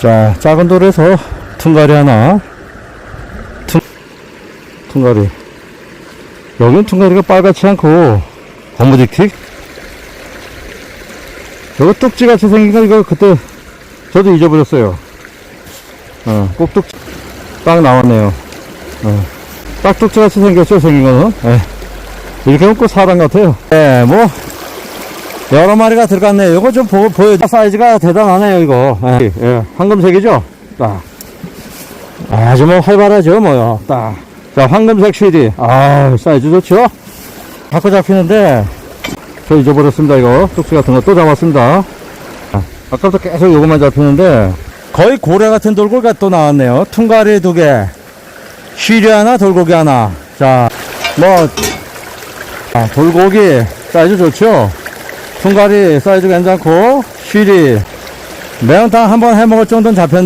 자, 작은 돌에서 퉁가리 하나. 퉁, 퉁가리. 여긴 퉁가리가 빨갛지 않고, 거무직틱? 저거 뚝지같이 생긴 거, 이거 그때, 저도 잊어버렸어요. 어, 꼭뚝지, 딱 나왔네요. 어, 딱 뚝지같이 생겼죠, 생긴 거는. 예. 이렇게 먹고 사람 같아요. 예, 뭐, 여러 마리가 들어갔네요. 이거 좀 보, 보여줘. 사이즈가 대단하네요, 이거. 예, 예. 황금색이죠? 딱. 아주 뭐 활발하죠, 뭐요. 딱. 자, 황금색 쉐디. 아 사이즈 좋죠? 자꾸 잡히는데, 저 잊어버렸습니다, 이거. 쪽지 같은 거 또 잡았습니다. 아, 아까부터 계속 요것만 잡히는데, 거의 고래 같은 돌고기가 또 나왔네요. 퉁가리 두 개. 쉬리 하나, 돌고기 하나. 자, 뭐, 아, 돌고기 사이즈 좋죠? 퉁가리 사이즈 괜찮고, 쉬리. 매운탕 한번 해 먹을 정도는 잡혔